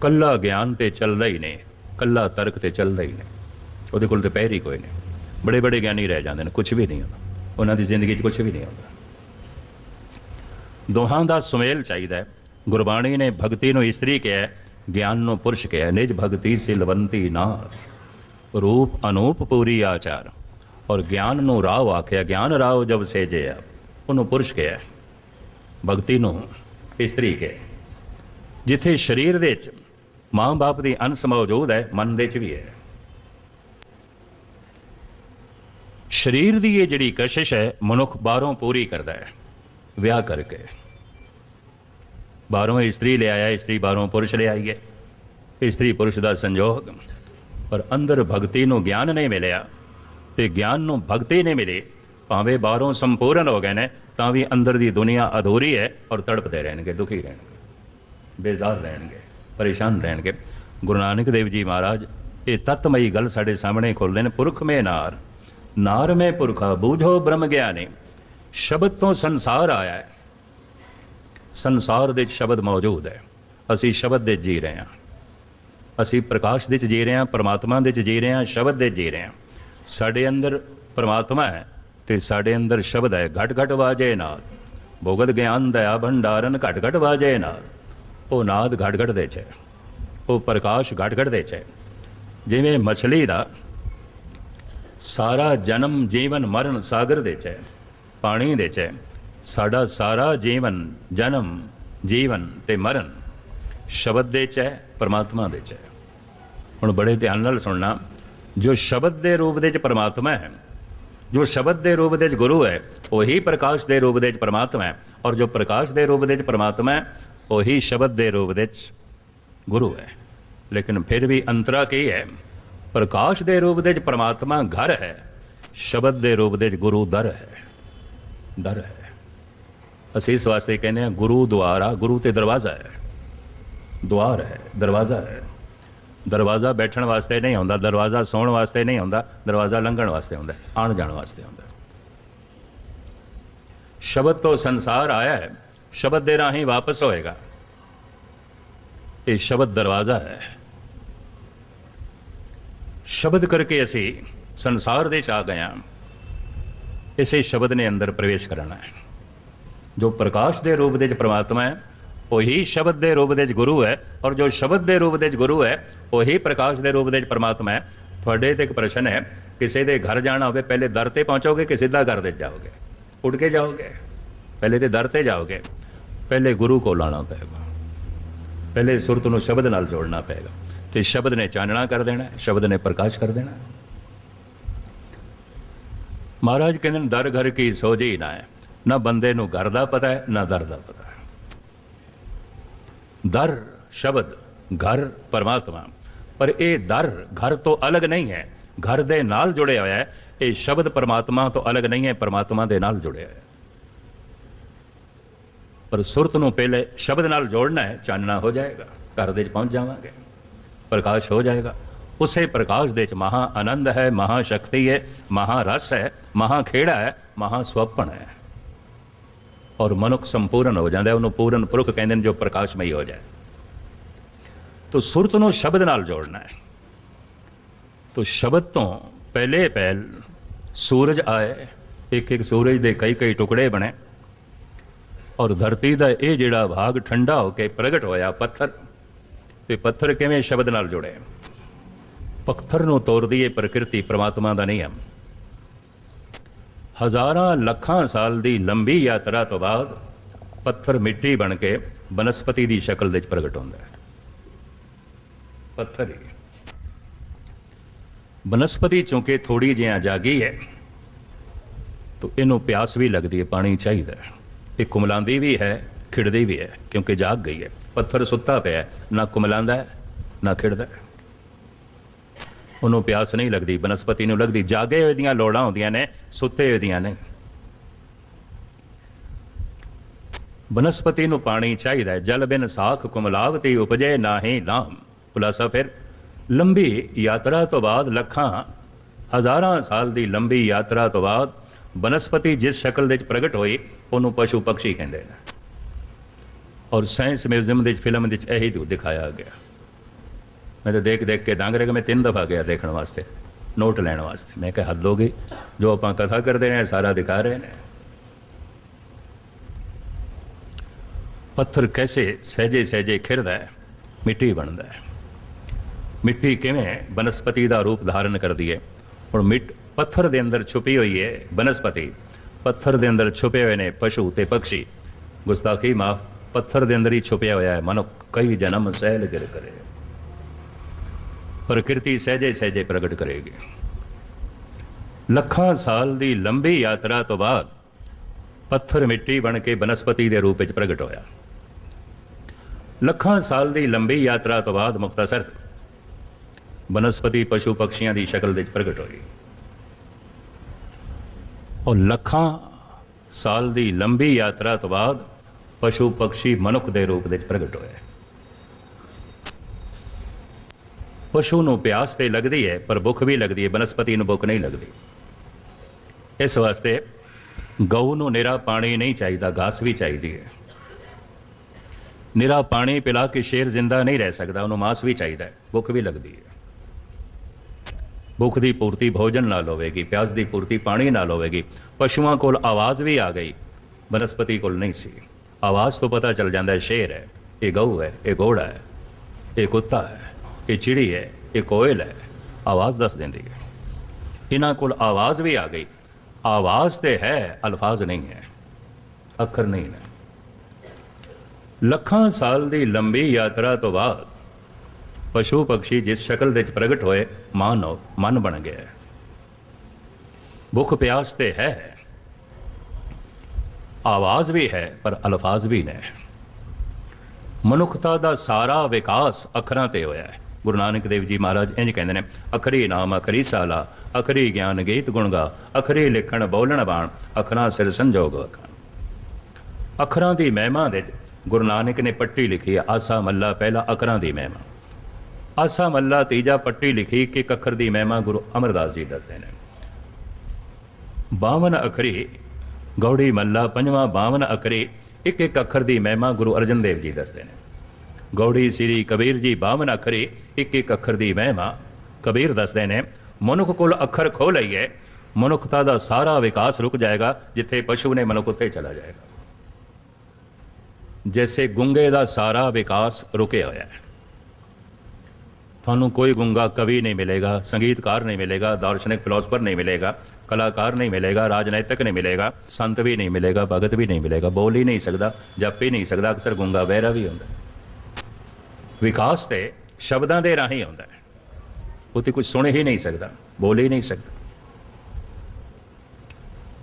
ਕੱਲਾ ਗਿਆਨ ਤੇ ਚੱਲਦਾ ਹੀ ਨਹੀਂ, ਕੱਲਾ ਤਰਕ ਤੇ ਚੱਲਦਾ ਹੀ ਨਹੀਂ। ਉਹਦੇ ਕੋਲ ਤੇ ਪੈਰ ਹੀ ਕੋਈ ਨਹੀਂ। ਬੜੇ ਬੜੇ ਗਿਆਨੀ ਰਹਿ ਜਾਂਦੇ ਨੇ ਕੁਝ ਵੀ ਨਹੀਂ ਹੁੰਦਾ। ਉਹਨਾਂ ਦੀ ਜ਼ਿੰਦਗੀ 'ਚ ਕੁਝ ਵੀ ਨਹੀਂ ਹੁੰਦਾ। ਦੋਹਾਂ ਦਾ ਸੁਮੇਲ ਚਾਹੀਦਾ ਹੈ। ਗੁਰਬਾਣੀ ਨੇ ਭਗਤੀ ਨੂੰ ਇਸਤਰੀ ਕਿਹਾ ਗਿਆਨ ਨੂੰ ਪੁਰਸ਼ ਕਿਹਾ ਨਿਜ ਭਗਤੀ ਸਿਲਵੰਤੀ ਨਾ ਰੂਪ ਅਨੂਪ ਪੂਰੀ ਆਚਾਰ। ਔਰ ਗਿਆਨ ਨੂੰ ਰਾਵ ਆਖਿਆ, ਗਿਆਨ ਰਾਵ ਜਬ ਸੇਜਿਆ। ਉਹਨੂੰ ਪੁਰਸ਼ ਕਿਹਾ ਭਗਤੀ ਨੂੰ ਇਸਤਰੀ ਕਿਹਾ ਜਿੱਥੇ ਸਰੀਰ ਦੇ ਵਿੱਚ ਮਾਂ-ਬਾਪ ਦੀ ਅੰਸ਼ ਮੌਜੂਦ ਹੈ, ਮਨ ਦੇ ਵਿੱਚ ਵੀ ਹੈ। ਸਰੀਰ ਦੀ ਇਹ ਜਿਹੜੀ ਕਸ਼ਿਸ਼ ਹੈ, ਮਨੁੱਖ ਬਾਹਰੋਂ ਪੂਰੀ ਕਰਦਾ ਹੈ। ਵਿਆਹ ਕਰਕੇ। ਬਾਹਰੋਂ ਇਸਤਰੀ ਲਿਆਇਆ ਇਸਤਰੀ ਬਾਹਰੋਂ ਪੁਰਸ਼ ਲਿਆਈ ਹੈ। ਇਸਤਰੀ ਪੁਰਸ਼ ਦਾ ਸੰਜੋਗ, ਪਰ ਅੰਦਰ ਭਗਤੀ ਨੂੰ ਗਿਆਨ ਨਹੀਂ ਮਿਲਿਆ ਤੇ ਗਿਆਨ ਨੂੰ ਭਗਤੀ ਨਹੀਂ ਮਿਲੀ। ਭਾਵੇਂ ਬਾਹਰੋਂ ਸੰਪੂਰਨ ਹੋ ਗਏ ਨੇ, ਤਾਂ ਵੀ ਅੰਦਰ ਦੀ ਦੁਨੀਆ ਅਧੂਰੀ ਹੈ ਔਰ ਤੜਪਦੇ ਰਹਿਣਗੇ, ਦੁਖੀ ਰਹਿਣਗੇ, ਬੇਜ਼ਾਰ ਰਹਿਣਗੇ, ਪਰੇਸ਼ਾਨ ਰਹਿਣਗੇ। ਗੁਰੂ ਨਾਨਕ ਦੇਵ ਜੀ ਮਹਾਰਾਜ, ਇਹ ਤਤਮਈ ਗੱਲ ਸਾਡੇ ਸਾਹਮਣੇ ਖੋਲ੍ਹਦੇ ਨੇ, ਪੁਰਖ ਮੇ ਨਾਰ ਨਾਰ ਮੇ ਪੁਰਖਾ, ਬੂਝੋ ਬ੍ਰਹਮ ਗਿਆਨੀ, ਸ਼ਬਦ ਤੋਂ ਸੰਸਾਰ ਆਇਆ ਹੈ। ਸੰਸਾਰ ਦੇ ਵਿੱਚ ਸ਼ਬਦ ਮੌਜੂਦ ਹੈ। ਅਸੀਂ ਸ਼ਬਦ ਦੇ ਜੀ ਰਹੇ ਹਾਂ। ਅਸੀਂ ਪ੍ਰਕਾਸ਼ ਦੇ ਵਿੱਚ ਜੀ ਰਹੇ ਹਾਂ, ਪਰਮਾਤਮਾ ਦੇ ਵਿੱਚ ਜੀ ਰਹੇ ਹਾਂ, ਸ਼ਬਦ ਦੇ ਜੀ ਰਹੇ ਹਾਂ। ਸਾਡੇ ਅੰਦਰ ਪਰਮਾਤਮਾ ਹੈ। ਤੇ ਸਾਡੇ ਅੰਦਰ ਸ਼ਬਦ ਹੈ, ਘਟ ਘਟ ਵਾਜੇ ਨਾਦ। ਭੋਗਤ ਗਿਆਨ, ਦਇਆ, ਭੰਡਾਰਨ ਘਟ ਘਟ ਵਾਜੇ ਨਾਦ। ਉਹ ਨਾਦ ਘਟ ਘਟ ਦੇ ਚ ਹੈ ਉਹ ਪ੍ਰਕਾਸ਼ ਘਟ ਘਟ ਦੇ ਚ। ਹੈ ਜਿਵੇਂ ਮਛਲੀ ਦਾ ਸਾਰਾ ਜਨਮ ਜੀਵਨ ਮਰਨ ਸਾਗਰ ਦੇ ਚ ਹੈ ਪਾਣੀ ਦੇ ਚ ਹੈ ਸਾਡਾ ਸਾਰਾ ਜੀਵਨ ਜਨਮ ਜੀਵਨ ਤੇ ਮਰਨ ਸ਼ਬਦ ਦੇ ਚ ਹੈ ਪਰਮਾਤਮਾ ਦੇ ਚ। ਹੈ ਹੁਣ ਬੜੇ ਧਿਆਨ ਨਾਲ ਸੁਣਨਾ, ਜੋ ਸ਼ਬਦ ਦੇ ਰੂਪ ਦੇ ਵਿੱਚ ਪਰਮਾਤਮਾ ਹੈ ਜੋ ਸ਼ਬਦ ਦੇ ਰੂਪ ਦੇ ਵਿੱਚ ਗੁਰੂ ਹੈ, ਉਹੀ ਪ੍ਰਕਾਸ਼ ਦੇ ਰੂਪ ਦੇ ਵਿੱਚ ਪਰਮਾਤਮਾ ਹੈ ਔਰ ਜੋ ਪ੍ਰਕਾਸ਼ ਦੇ ਰੂਪ ਦੇ ਵਿੱਚ ਪਰਮਾਤਮਾ ਹੈ, ਉਹੀ ਸ਼ਬਦ ਦੇ ਰੂਪ ਦੇ ਵਿੱਚ ਗੁਰੂ ਹੈ। ਲੇਕਿਨ ਫਿਰ ਵੀ ਅੰਤਰਾ ਕੀ ਹੈ? ਪ੍ਰਕਾਸ਼ ਦੇ ਰੂਪ ਦੇ ਵਿੱਚ ਪਰਮਾਤਮਾ ਘਰ ਹੈ, ਸ਼ਬਦ ਦੇ ਰੂਪ ਦੇ ਵਿੱਚ ਗੁਰੂ ਦਰ ਹੈ। ਦਰ ਹੈ। ਅਸੀਂ ਇਸ ਵਾਸਤੇ ਕਹਿੰਦੇ ਹਾਂ ਗੁਰੂ ਦੁਆਰਾ, ਗੁਰੂ ਤੇ ਦਰਵਾਜ਼ਾ ਹੈ। ਦੁਆਰ ਹੈ, ਦਰਵਾਜ਼ਾ ਹੈ। ਦਰਵਾਜ਼ਾ ਬੈਠਣ ਵਾਸਤੇ ਨਹੀਂ ਹੁੰਦਾ ਦਰਵਾਜ਼ਾ ਸੌਣ ਵਾਸਤੇ ਨਹੀਂ ਹੁੰਦਾ ਦਰਵਾਜ਼ਾ ਲੰਘਣ ਵਾਸਤੇ ਹੁੰਦਾ ਆਣ ਜਾਣ ਵਾਸਤੇ ਹੁੰਦਾ ਸ਼ਬਦ ਤੋਂ ਸੰਸਾਰ ਆਇਆ ਹੈ, ਸ਼ਬਦ ਦੇ ਰਾਹੀਂ ਵਾਪਸ ਹੋਏਗਾ। ਇਹ ਸ਼ਬਦ ਦਰਵਾਜ਼ਾ ਹੈ। ਸ਼ਬਦ ਕਰਕੇ ਅਸੀਂ ਸੰਸਾਰ ਦੇ ਚ ਆ ਗਏ ਹਾਂ। ਇਸੇ ਸ਼ਬਦ ਨੇ ਅੰਦਰ ਪ੍ਰਵੇਸ਼ ਕਰਨਾ ਹੈ। ਜੋ ਪ੍ਰਕਾਸ਼ ਦੇ ਰੂਪ ਦੇ ਵਿੱਚ ਪ੍ਰਮਾਤਮਾ ਹੈ ਉਹੀ ਸ਼ਬਦ ਦੇ ਰੂਪ ਦੇ ਵਿੱਚ ਗੁਰੂ ਹੈ ਔਰ ਜੋ ਸ਼ਬਦ ਦੇ ਰੂਪ ਦੇ ਵਿੱਚ ਗੁਰੂ ਹੈ, ਉਹੀ ਪ੍ਰਕਾਸ਼ ਦੇ ਰੂਪ ਦੇ ਵਿੱਚ ਪ੍ਰਮਾਤਮਾ ਹੈ। ਤੁਹਾਡੇ ਤੇ ਇੱਕ ਪ੍ਰਸ਼ਨ ਹੈ, ਕਿਸੇ ਦੇ ਘਰ ਜਾਣਾ ਹੋਵੇ, ਪਹਿਲੇ ਦਰ ਤੇ ਪਹੁੰਚੋਗੇ ਕਿ ਸਿੱਧਾ ਘਰ ਦੇ ਜਾਓਗੇ? ਉੱਡ ਕੇ ਜਾਓਗੇ? ਪਹਿਲੇ ਤੇ ਦਰ ਤੇ ਜਾਓਗੇ? ਪਹਿਲੇ ਗੁਰੂ ਕੋਲ ਆਣਾ ਪਏਗਾ। ਪਹਿਲੇ ਸੁਰਤ ਨੂੰ ਸ਼ਬਦ ਨਾਲ ਜੋੜਨਾ ਪਏਗਾ। ਤੇ ਸ਼ਬਦ ਨੇ ਚਾਨਣਾ ਕਰ ਦੇਣਾ, ਸ਼ਬਦ ਨੇ ਪ੍ਰਕਾਸ਼ ਕਰ ਦੇਣਾ। ਮਹਾਰਾਜ ਕਹਿੰਦੇ ਨੇ, ਦਰ ਘਰ ਕੀ ਸੋਝੀ ਨਾ ਹੈ। ਨਾ ਬੰਦੇ ਨੂੰ ਘਰ ਦਾ ਪਤਾ ਹੈ, ਨਾ ਦਰ ਦਾ ਪਤਾ ਹੈ। ਦਰ ਸ਼ਬਦ ਘਰ ਪਰਮਾਤਮਾ। ਪਰ ਇਹ ਦਰ ਘਰ ਤੋਂ ਅਲੱਗ ਨਹੀਂ ਹੈ। ਘਰ ਦੇ ਨਾਲ ਜੁੜਿਆ ਹੋਇਆ ਹੈ। ਇਹ ਸ਼ਬਦ ਪਰਮਾਤਮਾ ਤੋਂ ਅਲੱਗ ਨਹੀਂ ਹੈ। ਪਰਮਾਤਮਾ ਦੇ ਨਾਲ ਜੁੜਿਆ ਹੋਇਆ ਹੈ। ਪਰ ਸੁਰਤ ਨੂੰ ਪਹਿਲੇ ਸ਼ਬਦ ਨਾਲ ਜੋੜਨਾ ਹੈ, ਚਾਨਣਾ ਹੋ ਜਾਏਗਾ। ਘਰ ਦੇ ਵਿੱਚ ਪਹੁੰਚ ਜਾਵਾਂਗੇ। ਪ੍ਰਕਾਸ਼ ਹੋ ਜਾਏਗਾ। ਉਸੇ ਪ੍ਰਕਾਸ਼ ਦੇ ਵਿੱਚ ਮਹਾ ਆਨੰਦ ਹੈ ਮਹਾ ਸ਼ਕਤੀ ਹੈ ਮਹਾ ਰਸ ਹੈ ਮਹਾ ਖੇੜਾ ਹੈ ਮਹਾ ਸਵਪਨ ਹੈ। ਔਰ ਮਨੁੱਖ ਸੰਪੂਰਨ ਹੋ ਜਾਂਦਾ ਹੈ, ਉਹਨੂੰ ਪੂਰਨ ਪੁਰਖ ਕਹਿੰਦੇ ਨੇ ਜੋ ਪ੍ਰਕਾਸ਼ਮਈ ਹੋ ਜਾਏ। ਤੋ ਸੁਰਤ ਨੂੰ ਸ਼ਬਦ ਨਾਲ ਜੋੜਨਾ ਹੈ। ਤੋ ਸ਼ਬਦ ਤੋਂ ਪਹਿਲੇ ਪਹਿਲ ਸੂਰਜ ਆਏ ਇੱਕ ਇੱਕ ਸੂਰਜ ਦੇ ਕਈ ਕਈ ਟੁਕੜੇ ਬਣੇ ਔਰ ਧਰਤੀ ਦਾ ਇਹ ਜਿਹੜਾ ਭਾਗ ਠੰਡਾ ਹੋ ਕੇ ਪ੍ਰਗਟ ਹੋਇਆ ਪੱਥਰ, ਤੇ ਪੱਥਰ ਕਿਵੇਂ ਸ਼ਬਦ ਨਾਲ ਜੁੜੇ? ਪੱਥਰ ਨੂੰ ਤੋੜਦੀ ਇਹ ਪ੍ਰਕਿਰਤੀ ਪ੍ਰਮਾਤਮਾ ਦਾ ਨਿਯਮ। ਹਜ਼ਾਰਾਂ ਲੱਖਾਂ ਸਾਲ ਦੀ ਲੰਬੀ ਯਾਤਰਾ ਤੋਂ ਬਾਅਦ ਪੱਥਰ ਮਿੱਟੀ ਬਣ ਕੇ ਬਨਸਪਤੀ ਦੀ ਸ਼ਕਲ ਵਿੱਚ ਪ੍ਰਗਟ ਹੁੰਦਾ ਹੈ। ਪੱਥਰ ਹੀ। ਬਨਸਪਤੀ ਚੁੰਕੇ ਥੋੜੀ ਜਿਹਾ ਜਾਗੀ ਹੈ ਤਾਂ ਇਹਨੂੰ ਪਿਆਸ ਵੀ ਲੱਗਦੀ ਹੈ ਪਾਣੀ ਚਾਹੀਦਾ ਹੈ। ਇਹ ਕੁਮਲਾਂਦੀ ਵੀ ਹੈ ਖਿੜਦੀ ਵੀ ਹੈ ਕਿਉਂਕਿ ਜਾਗ ਗਈ ਹੈ। ਪੱਥਰ ਸੁੱਤਾ ਪਿਆ ਨਾ ਕੁਮਲਾਂਦਾ ਹੈ, ਨਾ ਖਿੜਦਾ ਹੈ। ਉਹਨੂੰ ਪਿਆਸ ਨਹੀਂ ਲੱਗਦੀ, ਬਨਸਪਤੀ ਨੂੰ ਲੱਗਦੀ। ਜਾਗੇ ਹੋਏ ਦੀਆਂ ਲੋੜਾਂ ਹੁੰਦੀਆਂ ਨੇ, ਸੁੱਤੇ ਹੋਏ ਦੀਆਂ ਨਹੀਂ ਬਨਸਪਤੀ ਨੂੰ ਪਾਣੀ ਚਾਹੀਦਾ ਹੈ। ਜਲ ਬਿਨ ਸਾਖ ਕੁਮਲਾਵਤੀ ਉਪਜੇ ਨਾਹੀ ਨਾਮ ਖੁਲਾਸਾ ਫਿਰ, ਲੰਬੀ ਯਾਤਰਾ ਤੋਂ ਬਾਅਦ ਲੱਖਾਂ, ਹਜ਼ਾਰਾਂ ਸਾਲ ਦੀ ਲੰਬੀ ਯਾਤਰਾ ਤੋਂ ਬਾਅਦ ਬਨਸਪਤੀ ਜਿਸ ਸ਼ਕਲ ਦੇ ਵਿੱਚ ਪ੍ਰਗਟ ਹੋਈ, ਉਹਨੂੰ ਪਸ਼ੂ ਪਕਸ਼ੀ ਕਹਿੰਦੇ ਨੇ। ਔਰ ਸਾਇੰਸ ਮਿਊਜ਼ੀਅਮ ਦੇ ਵਿੱਚ, ਫਿਲਮ ਦੇ ਵਿੱਚ ਇਹੀ ਦਿਖਾਇਆ ਗਿਆ। ਮੈਂ ਤਾਂ ਦੇਖ ਦੇਖ ਕੇ ਦੰਗ ਰਿਹਾ ਕਿ ਮੈਂ ਤਿੰਨ ਦਫਾ ਗਿਆ ਦੇਖਣ ਵਾਸਤੇ, ਨੋਟ ਲੈਣ ਵਾਸਤੇ। ਮੈਂ ਕਿਹਾ, ਹੱਦ ਹੋ ਗਈ। ਜੋ ਆਪਾਂ ਕਥਾ ਕਰਦੇ ਨੇ, ਸਾਰਾ ਦਿਖਾ ਰਹੇ ਨੇ। ਪੱਥਰ ਕੈਸੇ ਸਹਜੇ ਸਹਜੇ ਖਿਰਦਾ ਹੈ, ਮਿੱਟੀ ਬਣਦਾ ਹੈ। ਮਿੱਟੀ ਕਿਵੇਂ ਬਨਸਪਤੀ ਦਾ ਰੂਪ ਧਾਰਨ ਕਰਦੀ ਹੈ? ਹੁਣ ਮਿੱਟ ਪੱਥਰ ਦੇ ਅੰਦਰ ਛੁਪੀ ਹੋਈ ਹੈ ਬਨਸਪਤੀ। ਪੱਥਰ ਦੇ ਅੰਦਰ ਛੁਪੇ ਹੋਏ ਨੇ ਪਸ਼ੂ ਤੇ ਪੰਛੀ। ਗੁਸਤਾਖੀ ਮਾਫ, ਪੱਥਰ ਦੇ ਅੰਦਰ ਹੀ ਛੁਪਿਆ ਹੋਇਆ ਹੈ ਮਨੁੱਖ। ਕਈ ਜਨਮ ਸਹਿਲ ਗਿਰ ਕਰੇ। ਪ੍ਰਕਿਰਤੀ ਸਹਜੇ ਸਹਜੇ ਪ੍ਰਗਟ ਕਰੇਗੀ। ਲੱਖਾਂ ਸਾਲ ਦੀ ਲੰਬੀ ਯਾਤਰਾ ਤੋਂ ਬਾਅਦ ਪੱਥਰ ਮਿੱਟੀ ਬਣ ਕੇ ਬਨਸਪਤੀ ਦੇ ਰੂਪ ਵਿੱਚ ਪ੍ਰਗਟ ਹੋਇਆ। ਲੱਖਾਂ ਸਾਲ ਦੀ ਲੰਬੀ ਯਾਤਰਾ ਤੋਂ ਬਾਅਦ ਮੁਖਤਸਰ ਬਨਸਪਤੀ ਪਸ਼ੂ ਪਕਸ਼ੀਆਂ ਦੀ ਸ਼ਕਲ ਵਿੱਚ ਪ੍ਰਗਟ ਹੋਈ। ਔਰ ਲੱਖਾਂ ਸਾਲ ਦੀ ਲੰਬੀ ਯਾਤਰਾ ਤੋਂ ਬਾਅਦ ਪਸ਼ੂ ਪਕਸ਼ੀ ਮਨੁੱਖ ਦੇ ਰੂਪ ਵਿੱਚ ਪ੍ਰਗਟ ਹੋਇਆ ਪਸ਼ੂ ਨੂੰ ਪਿਆਸ ਤੇ ਲੱਗਦੀ ਹੈ ਪਰ ਭੁੱਖ ਵੀ ਲੱਗਦੀ ਹੈ ਬਨਸਪਤੀ ਨੂੰ ਭੁੱਖ ਨਹੀਂ ਲੱਗਦੀ। ਇਸ ਵਾਸਤੇ ਗਊ ਨੂੰ ਨਿਰਾ ਪਾਣੀ ਨਹੀਂ ਚਾਹੀਦਾ, ਘਾਸ ਵੀ ਚਾਹੀਦੀ ਹੈ ਨਿਰਾ ਪਾਣੀ ਪਿਲਾ ਕੇ ਸ਼ੇਰ ਜ਼ਿੰਦਾ ਨਹੀਂ ਰਹਿ ਸਕਦਾ, ਉਹਨੂੰ ਮਾਸ ਵੀ ਚਾਹੀਦਾ ਹੈ ਭੁੱਖ ਵੀ ਲੱਗਦੀ ਹੈ ਭੁੱਖ ਦੀ ਪੂਰਤੀ ਭੋਜਨ ਨਾਲ ਹੋਵੇਗੀ, ਪਿਆਸ ਦੀ ਪੂਰਤੀ ਪਾਣੀ ਨਾਲ ਹੋਵੇਗੀ। ਪਸ਼ੂਆਂ ਕੋਲ ਆਵਾਜ਼ ਵੀ ਆ ਗਈ, ਬਨਸਪਤੀ ਕੋਲ ਨਹੀਂ ਸੀ। ਆਵਾਜ਼ ਤੋਂ ਪਤਾ ਚੱਲ ਜਾਂਦਾ ਹੈ ਸ਼ੇਰ ਹੈ ਇਹ ਗਊ ਹੈ ਇਹ ਘੋੜਾ ਹੈ ਇਹ ਕੁੱਤਾ ਹੈ ਇਹ ਚਿੜੀ ਹੈ, ਇਹ ਕੋਇਲ ਹੈ। ਆਵਾਜ਼ ਦੱਸ ਦਿੰਦੀ ਹੈ। ਇਹਨਾਂ ਕੋਲ ਆਵਾਜ਼ ਵੀ ਆ ਗਈ। ਆਵਾਜ਼ ਤੇ ਹੈ, ਅਲਫਾਜ਼ ਨਹੀਂ ਹੈ। ਅੱਖਰ ਨਹੀਂ ਨੇ। ਲੱਖਾਂ ਸਾਲ ਦੀ ਲੰਬੀ ਯਾਤਰਾ ਤੋਂ ਬਾਅਦ ਪਸ਼ੂ ਪਕਸ਼ੀ ਜਿਸ ਸ਼ਕਲ ਦੇ ਵਿੱਚ ਪ੍ਰਗਟ ਹੋਏ, ਮਾਨਵ, ਮਨ ਬਣ ਗਿਆ। ਹੈ ਭੁੱਖ ਪਿਆਸ ਤੇ ਹੈ। ਆਵਾਜ਼ ਵੀ ਹੈ, ਪਰ ਅਲਫਾਜ਼ ਵੀ ਨੇ। ਮਨੁੱਖਤਾ ਦਾ ਸਾਰਾ ਵਿਕਾਸ ਅੱਖਰਾਂ ਤੇ ਹੋਇਆ ਹੈ। ਗੁਰੂ ਨਾਨਕ ਦੇਵ ਜੀ ਮਹਾਰਾਜ ਇੰਜ ਕਹਿੰਦੇ ਨੇ, ਅਖਰੀ ਨਾਮ, ਅਖਰੀ ਸਾਲਾ, ਅਖਰੀ ਗਿਆਨ ਗੀਤ ਗੁਣਗਾ ਅਖਰੀ ਲਿਖਣ ਬੋਲਣ ਬਾਣ, ਅੱਖਰਾਂ ਸਿਰ ਸੰਜੋਗ ਵਖਾਣ ਦੀ ਮਹਿਮਾ ਦੇ ਗੁਰੂ ਨਾਨਕ ਨੇ ਪੱਟੀ ਲਿਖੀ ਆਸਾ ਮੱਲਾ ਪਹਿਲਾ ਅੱਖਰਾਂ ਦੀ ਮਹਿਮਾ। ਆਸਾ ਮੱਲਾ ਤੀਜਾ ਪੱਟੀ ਲਿਖੀ ਕਿ ਇੱਕ ਅੱਖਰ ਦੀ ਮਹਿਮਾ ਗੁਰੂ ਅਮਰਦਾਸ ਜੀ ਦੱਸਦੇ ਨੇ। 52 ਅੱਖਰੀ, ਗੌੜੀ ਮੱਲਾ, ਪੰਜਵਾਂ 52 ਅੱਖਰੀ, ਇੱਕ ਇੱਕ ਅੱਖਰ ਦੀ ਮਹਿਮਾ ਗੁਰੂ ਅਰਜਨ ਦੇਵ ਜੀ ਦੱਸਦੇ ਨੇ। ਗੌੜੀ ਸ੍ਰੀ ਕਬੀਰ ਜੀ 52 ਅੱਖਰੀ, ਇੱਕ ਇੱਕ ਅੱਖਰ ਦੀ ਮਹਿਮਾ ਕਬੀਰ ਦੱਸਦੇ ਨੇ, ਮਨੁੱਖ ਕੋਲ ਅੱਖਰ ਖੋ ਲਈਏ, ਮਨੁੱਖਤਾ ਦਾ ਸਾਰਾ ਵਿਕਾਸ ਰੁਕ ਜਾਏਗਾ, ਜਿੱਥੇ ਪਸ਼ੂ ਨੇ ਮਨੁੱਖ ਉੱਥੇ ਚਲਾ ਜਾਏਗਾ। ਜੈਸੇ ਗੁੰਗੇ ਦਾ ਸਾਰਾ ਵਿਕਾਸ ਰੁਕਿਆ ਹੋਇਆ ਹੈ। ਤੁਹਾਨੂੰ ਕੋਈ ਗੁੰਗਾ ਕਵੀ ਨਹੀਂ ਮਿਲੇਗਾ, ਸੰਗੀਤਕਾਰ ਨਹੀਂ ਮਿਲੇਗਾ, ਦਾਰਸ਼ਨਿਕ ਫਿਲਾਸਫਰ ਨਹੀਂ ਮਿਲੇਗਾ, ਕਲਾਕਾਰ ਨਹੀਂ ਮਿਲੇਗਾ, ਰਾਜਨੀਤਿਕ ਨਹੀਂ ਮਿਲੇਗਾ, ਸੰਤ ਵੀ ਨਹੀਂ ਮਿਲੇਗਾ, ਭਗਤ ਵੀ ਨਹੀਂ ਮਿਲੇਗਾ, ਬੋਲ ਹੀ ਨਹੀਂ ਸਕਦਾ, ਜਪ ਹੀ ਨਹੀਂ ਸਕਦਾ, ਅਕਸਰ ਗੁੰਗਾ ਬਹਿਰਾ ਵੀ ਹੁੰਦਾ। ਵਿਕਾਸ ਤੇ ਸ਼ਬਦਾਂ ਦੇ ਰਾਹੀਂ ਆਉਂਦਾ ਹੈ। ਉਹ ਤੇ ਕੁਝ ਸੁਣ ਹੀ ਨਹੀਂ ਸਕਦਾ, ਬੋਲ ਹੀ ਨਹੀਂ ਸਕਦਾ।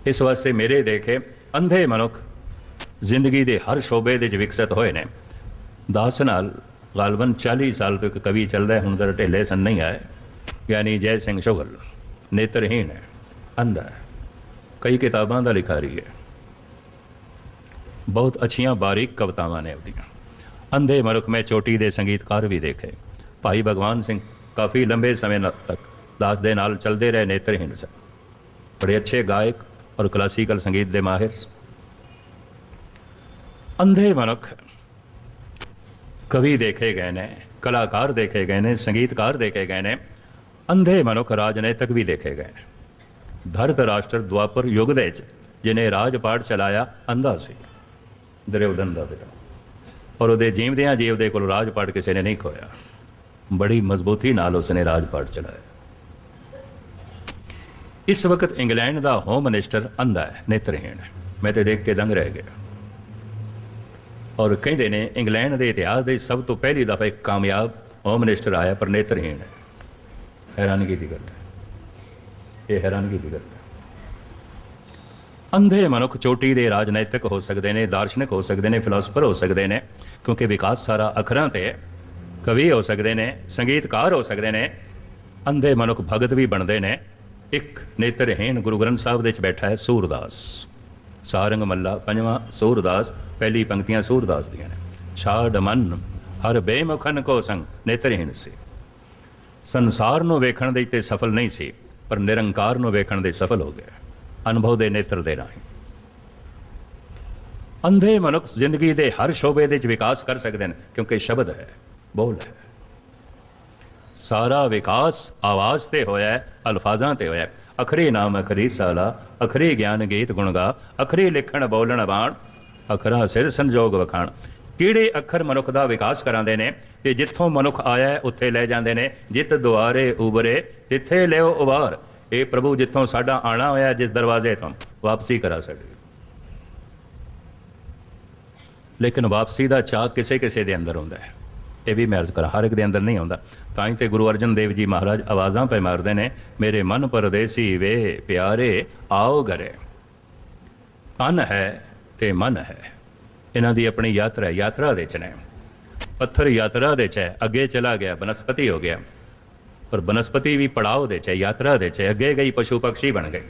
ਇਸ ਵਾਸਤੇ ਮੇਰੇ ਦੇਖੇ ਅੰਧੇ ਮਨੁੱਖ ਜ਼ਿੰਦਗੀ ਦੇ ਹਰ ਸ਼ੋਬੇ ਦੇ ਵਿੱਚ ਵਿਕਸਿਤ ਹੋਏ ਨੇ। ਦਾਸ ਨਾਲ ਗਾਲਬਨ 40 ਸਾਲ ਤੋਂ ਇੱਕ ਕਵੀ ਚੱਲਦਾ ਹੁਣ ਤਾਂ ਢਿੱਲੇ ਸਨ, ਨਹੀਂ ਆਏ। ਯਾਨੀ ਜੈ ਸਿੰਘ ਸ਼ੁਗਲ, ਨੇਤਰਹੀਣ ਹੈ, ਅੰਧਾ ਹੈ। ਕਈ ਕਿਤਾਬਾਂ ਦਾ ਲਿਖਾਰੀ ਹੈ। ਬਹੁਤ ਅੱਛੀਆਂ ਬਾਰੀਕ ਕਵਿਤਾਵਾਂ ਨੇ ਉਹਦੀਆਂ। ਅੰਧੇ ਮਨੁੱਖ ਮੈਂ ਚੋਟੀ ਦੇ ਸੰਗੀਤਕਾਰ ਵੀ ਦੇਖੇ ਭਾਈ ਭਗਵਾਨ ਸਿੰਘ ਕਾਫੀ ਲੰਬੇ ਸਮੇਂ ਨਾਲ ਤੱਕ ਦਾਸ ਦੇ ਨਾਲ ਚੱਲਦੇ ਰਹੇ ਨੇਤਰਹੀਣ ਸਨ ਬੜੇ ਅੱਛੇ ਗਾਇਕ ਔਰ ਕਲਾਸੀਕਲ ਸੰਗੀਤ ਦੇ ਮਾਹਿਰ ਅੰਧੇ ਮਨੁੱਖ ਕਵੀ ਦੇਖੇ ਗਏ ਨੇ ਕਲਾਕਾਰ ਦੇਖੇ ਗਏ ਨੇ ਸੰਗੀਤਕਾਰ ਦੇਖੇ ਗਏ ਨੇ ਅੰਧੇ ਮਨੁੱਖ ਰਾਜਨੀਤਿਕ ਵੀ ਦੇਖੇ ਗਏ ਨੇ ਧਰਤ ਰਾਸ਼ਟਰ ਦੁਆਪਰ ਯੁੱਗ ਦੇ ਵਿੱਚ ਜਿਨੇ ਰਾਜਪਾਟ ਚਲਾਇਆ ਅੰਧਾ ਸੀ ਦਰਿਉਦਨ ਦਾ ਪਿਤਾ ਔਰ ਉਹਦੇ ਜੀਵਦਿਆਂ ਜੀਵ ਦੇ ਕੋਲ ਰਾਜਪਾਟ ਕਿਸੇ ਨੇ ਨਹੀਂ ਖੋਇਆ। ਬੜੀ ਮਜ਼ਬੂਤੀ ਨਾਲ ਉਸਨੇ ਰਾਜ ਪਾਠ ਚਲਾਇਆ ਇਸ ਵਕਤ ਇੰਗਲੈਂਡ ਦਾ ਹੋਮ ਮਿਨਿਸਟਰ ਅੰਧਾ ਹੈ, ਨੇਤਰਹੀਣ। ਮੈਂ ਤੇ ਦੇਖ ਕੇ ਦੰਗ ਰਹਿ ਗਿਆ। ਔਰ ਕਹਿੰਦੇ ਨੇ, ਇੰਗਲੈਂਡ ਦੇ ਇਤਿਹਾਸ ਦੇ ਸਭ ਤੋਂ ਪਹਿਲੀ ਦਫਾ ਇੱਕ ਕਾਮਯਾਬ ਹੋਮ ਮਿਨਿਸਟਰ ਆਇਆ ਪਰ ਨੇਤਰਹੀਣ ਹੈ। ਹੈਰਾਨਗੀ ਦੀ ਗੱਲ ਹੈ। ਇਹ ਹੈਰਾਨਗੀ ਦੀ ਗੱਲ ਅੰਧੇ ਮਨੁੱਖ ਚੋਟੀ ਦੇ ਰਾਜਨੀਤਿਕ ਹੋ ਸਕਦੇ ਨੇ, ਦਾਰਸ਼ਨਿਕ ਹੋ ਸਕਦੇ ਨੇ, ਫਿਲਾਸਫਰ ਹੋ ਸਕਦੇ ਨੇ, ਕਿਉਂਕਿ ਵਿਕਾਸ ਸਾਰਾ ਅੱਖਰਾਂ ਤੇ ਕਵੀ ਹੋ ਸਕਦੇ ਨੇ, ਸੰਗੀਤਕਾਰ ਹੋ ਸਕਦੇ ਨੇ, ਅੰਧੇ ਮਨੁੱਖ ਭਗਤ ਵੀ ਬਣਦੇ ਨੇ। ਇੱਕ ਨੇਤਰਹੀਣ ਗੁਰੂ ਗ੍ਰੰਥ ਸਾਹਿਬ ਦੇ ਵਿੱਚ ਬੈਠਾ ਹੈ ਸੂਰਦਾਸ। ਸਾਰੰਗ ਮੱਲਾ ਪੰਜਵਾਂ ਸੂਰਦਾਸ, ਪਹਿਲੀ ਪੰਕਤੀਆਂ ਸੂਰਦਾਸ ਦੀਆਂ ਨੇ। ਛਾੜ ਮਨ, ਹਰ ਬੇਮੁਖਨ ਕੋ ਸੰਗ, ਨੇਤਰਹੀਣ ਸੀ। ਸੰਸਾਰ ਨੂੰ ਵੇਖਣ ਦੇ ਤੇ ਸਫਲ ਨਹੀਂ ਸੀ, ਪਰ ਨਿਰੰਕਾਰ ਨੂੰ ਵੇਖਣ ਦੇ ਸਫਲ ਹੋ ਗਿਆ। ਅਨੁਭਵ ਦੇ ਨੇਤਰ ਦੇ ਰਾਹੀਂ ਅੰਧੇ ਮਨੁੱਖ ਜ਼ਿੰਦਗੀ ਦੇ ਹਰ ਸ਼ੋਬੇ ਦੇ ਵਿੱਚ ਵਿਕਾਸ ਕਰ ਸਕਦੇ ਨੇ, ਕਿਉਂਕਿ ਸ਼ਬਦ ਹੈ, ਬੋਲ ਹੈ। ਸਾਰਾ ਵਿਕਾਸ ਆਵਾਜ਼ ਤੇ ਹੋਇਆ ਹੈ, ਅਲਫਾਜ਼ਾਂ ਤੇ ਹੋਇਆ ਹੈ। ਅਖਰੀ ਨਾਮ, ਅਖਰੀ ਸਾਲਾ, ਅਖਰੀ ਗਿਆਨ ਗੀਤ ਗੁਣਗਾ ਅਖਰੀ ਲਿਖਣ, ਬੋਲਣ, ਬਾਣ, ਅਖਰਾ ਸਿਰ ਸੰਜੋਗ ਵਖਾਣ। ਕਿਹੜੇ ਅੱਖਰ ਮਨੁੱਖ ਦਾ ਵਿਕਾਸ ਕਰਾਉਂਦੇ ਨੇ? ਤੇ ਜਿੱਥੋਂ ਮਨੁੱਖ ਆਇਆ ਉੱਥੇ ਲੈ ਜਾਂਦੇ ਨੇ। ਜਿੱਤ ਦੁਆਰੇ ਉਬਰੇ, ਤਿੱਥੇ ਲਿਓ ਉਬਾਰ। ਇਹ ਪ੍ਰਭੂ ਜਿੱਥੋਂ ਸਾਡਾ ਆਣਾ ਹੋਇਆ, ਜਿਸ ਦਰਵਾਜ਼ੇ ਤੋਂ ਵਾਪਸੀ ਕਰਾ ਸਕਦੇ। ਲੇਕਿਨ ਵਾਪਸੀ ਦਾ ਚਾਹ ਕਿਸੇ ਕਿਸੇ ਦੇ ਅੰਦਰ ਹੁੰਦਾ ਹੈ। ਇਹ ਵੀ ਮੈਂ ਅਰਜ਼ ਕਰਾਂ, ਹਰ ਇੱਕ ਦੇ ਅੰਦਰ ਨਹੀਂ ਆਉਂਦਾ। ਤਾਂ ਹੀ ਤੇ ਗੁਰੂ ਅਰਜਨ ਦੇਵ ਜੀ ਮਹਾਰਾਜ ਆਵਾਜ਼ਾਂ ਪੈ ਮਾਰਦੇ ਨੇ, ਮੇਰੇ ਮਨ ਪਰਦੇਸੀ ਵੇ, ਪਿਆਰੇ, ਆਓ ਘਰੇ। ਤਨ ਹੈ ਤੇ ਮਨ ਹੈ। ਇਹਨਾਂ ਦੀ ਆਪਣੀ ਯਾਤਰਾ ਯਾਤਰਾ ਦੇ ਚ ਨੇ। ਪੱਥਰ ਯਾਤਰਾ ਦੇ ਚ ਹੈ, ਅੱਗੇ ਚਲਾ ਗਿਆ, ਬਨਸਪਤੀ ਹੋ ਗਿਆ। ਪਰ ਬਨਸਪਤੀ ਵੀ ਪੜਾਓ ਦੇ ਚ, ਯਾਤਰਾ ਦੇ ਚ, ਅੱਗੇ ਗਈ ਪਸ਼ੂ ਪੰਛੀ ਬਣ ਗਏ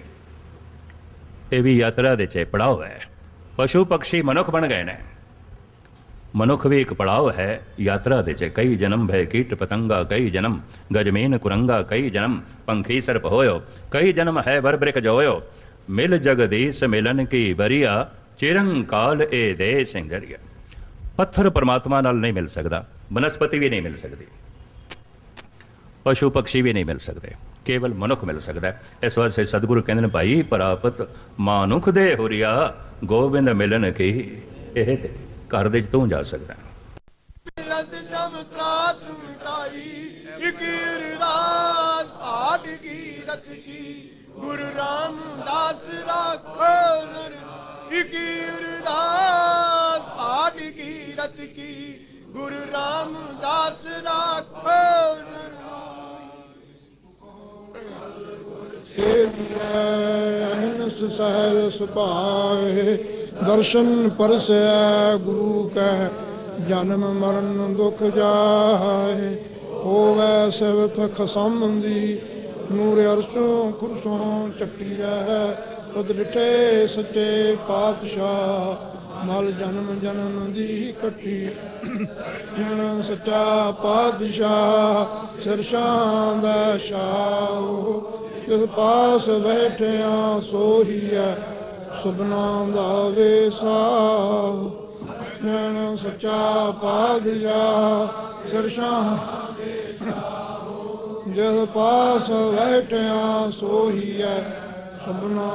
ਇਹ ਵੀ ਯਾਤਰਾ ਦੇ ਚ ਪੜਾਓ ਹੈ। ਪਸ਼ੂ ਪੰਛੀ ਮਨੁੱਖ ਬਣ ਗਏ ਨੇ। ਮਨੁੱਖ ਵੀ ਇੱਕ ਪੜਾਓ ਹੈ। ਯਾਤਰਾ ਦੇ ਚ ਕਈ ਜਨਮ ਭੈ ਕੀਟ ਪਤੰਗਾ, ਕਈ ਜਨਮ ਗਜਮੀਨ ਕੁਰੰਗਾ, ਕਈ ਜਨਮ ਪੰਖੀ ਸਰਪ ਹੋਇਓ, ਕਈ ਜਨਮ ਹੈ ਵਰ ਬ੍ਰਿਕ ਜੋਇਓ। ਮਿਲ ਜਗਦੀਸ਼ ਮਿਲਨ ਕੀ ਬਰੀਆ ਚਿਰੰਕਾਲ ਏ ਦੇ ਸਿੰਗਰਿਆ। ਪੱਥਰ ਪਰਮਾਤਮਾ ਨਾਲ ਨਹੀਂ ਮਿਲ ਸਕਦਾ, ਬਨਸਪਤੀ ਵੀ ਨਹੀਂ ਮਿਲ ਸਕਦੀ। ਪਸ਼ੂ ਪਕਸ਼ੀ ਵੀ ਨਹੀਂ ਮਿਲ ਸਕਦੇ ਕੇਵਲ ਮਨੁੱਖ ਮਿਲ ਸਕਦਾ ਹੈ। ਇਸ ਵਾਸਤੇ ਸਤਿਗੁਰੂ ਕਹਿੰਦੇ ਨੇ, ਭਾਈ, ਪ੍ਰਾਪਤ ਮਾਨੁਖ ਦੇ ਹੋਰੀਆ, ਗੋਬਿੰਦ ਮਿਲਨ ਕੀ ਇਹ ਤੇ ਘਰ ਦੇ ਚ ਤੂੰ ਜਾ ਸਕਦਾ ਹੈ। ਲੰਦ ਤਰਾਸ ਮਿਟਾਈ, ਇਕ ਅਰਦਾਸ ਆਟ ਕੀ ਰਤ ਕੀ ਗੁਰੂ ਰਾਮਦਾਸ ਰਾਖੋ ਨਰ ਇਕ ਅਰਦਾਸ ਆਟ ਕੀ ਰਤ ਕੀ ਗੁਰੂ ਰਾਮਦਾਸ ਰਾਖੋ ਨਰ ਅਹਨਸ ਸਹਿਲ ਸੁਭਾਏ ਦਰਸ਼ਨ ਪਰਸੈ ਗੁਰੂ ਕੈ ਜਨਮ ਮਰਨ ਦੁਖ ਜਾਏ ਹੋਵੇ ਸਿਵਤ ਖਸਮੰਦੀ ਨੂਰ ਅਰਸ਼ੋਂ ਕੁਰਸੋਂ ਚੱਟੀਐ ਤੁਧ ਡਿਠੇ ਸੱਚੇ ਪਾਤਸ਼ਾਹ ਮਲ ਜਨਮ ਜਨਮ ਦੀ ਕੱਟੀ ਜਨ ਸੱਚਾ ਪਾਤਸ਼ਾਹ ਸਿਰਸ਼ਾਂ ਦਾ ਸ਼ਾਹ ਜਿਸ ਪਾਸ ਬੈਠਿਆ ਸੋਹੀਐ ਸੁਬਨਾ ਦਾ ਵੇਸਾ। ਜਨ ਸੱਚਾ ਪਾਤਸ਼ਾਹ ਸਿਰਸ਼ਾਂ ਜਿਸ ਪਾਸ ਬੈਠਿਆ ਸੋਹੀਐ ਸੁਬਨਾ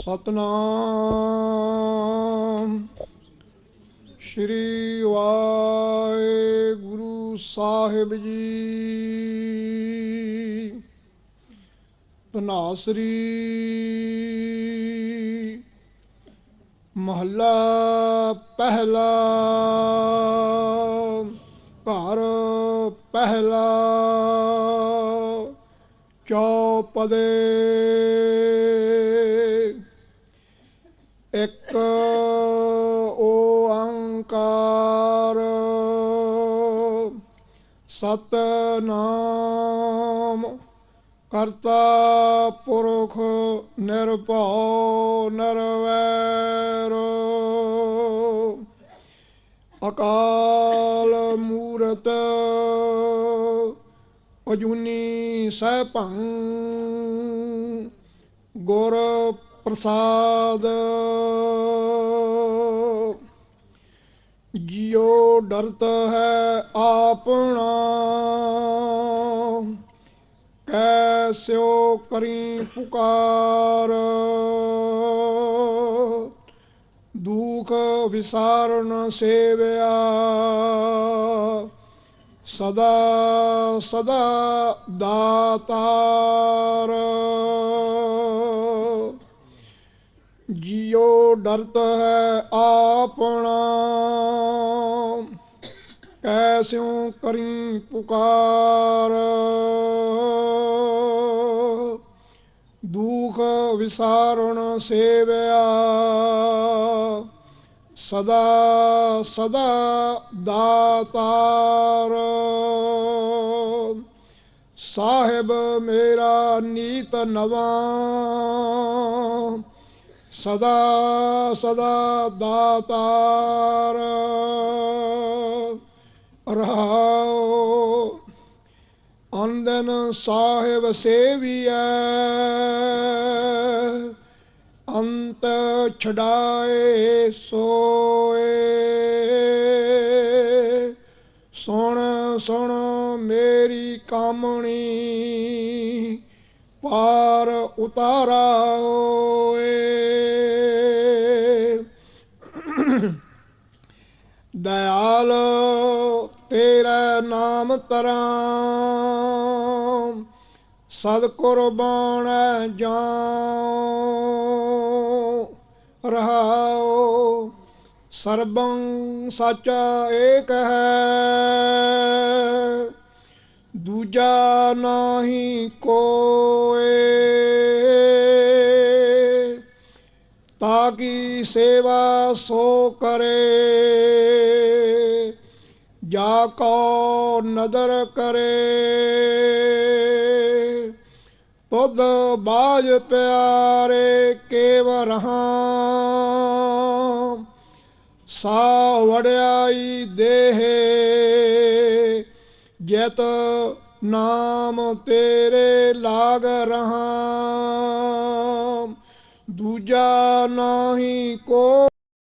ਸਤਨਾਮ। ਸ਼੍ਰੀ ਵਾਹਿਗੁਰੂ ਸਾਹਿਬ ਜੀ। ਧਨਾਸਰੀ ਮਹੱਲਾ ਪਹਿਲਾ ਘਰ ਪਹਿਲਾ ਚੌਪਦੇ। ਇੱਕ ਓੰਕਾਰ ਸਤਨਾਮ। ਕਰਤਾ ਪੁਰਖ ਨਿਰਭਉ ਨਿਰਵੈਰ। ਅਕਾਲ ਮੂਰਤ ਅਜੂਨੀ ਸੈਭੰ ਗੁਰ ਪ੍ਰਸਾਦ। ਜਿਉ ਡਰਤ ਹੈ ਆਪਣਾ ਕੈਸਿਓ ਕਰੀ ਪੁਕਾਰ। ਦੁਖ ਵਿਸਾਰਨ ਸੇਵਿਆ ਸਦਾ ਸਦਾ ਦਾਤਾਰ। ਜੋ ਡਰਤ ਹੈ ਆਪਣਾ। ਕੈਸਿਉ ਕਰੀ ਪੁਕਾਰ। ਦੁਖ ਵਿਸਾਰਣ ਸੇਵਿਆ। ਸਦਾ ਸਦਾ ਦਾਤਾਰ। ਸਾਹਿਬ ਮੇਰਾ ਨੀਤ ਨਵਾਂ। ਸਦਾ ਸਦਾ ਦਾਤਾਰ। ਰਹਾਉ ਅੰਦਨ ਸਾਹਿਬ ਸੇਵੀਐ। ਅੰਤ ਛਡਾਏ ਸੋਏ। ਸੁਣ ਸੁਣ ਮੇਰੀ ਕਾਮਣੀ ਪਾਰ ਉਤਾਰਾ ਓਏ। ਦਇਆਲ, ਤੇਰਾ ਨਾਮ ਤਰਾਂ ਸਦ ਕੁਰਬਾਨ ਜਾਉ। ਰਹਾਉ, ਸਰਬੰ ਸਾਚਾ ਏਕ ਹੈ। ਦੂਜਾ ਨਾਹੀ ਕੋਏ ਤਾ ਕੀ ਸੇਵਾ ਸੋ ਕਰੇ ਜਾ ਕੋ ਨਦਰ ਕਰੇ ਤੁਧ ਬਾਜ ਪਿਆਰੇ ਕੇਵ ਰਹਾ ਸਾ ਵੜਿਆਈ ਦੇਹੇ ਜਤ ਨਾਮ ਤੇਰੇ ਲਾਗ ਰਹਾ ਦੂਜਾ ਨਾਹੀ ਕੋ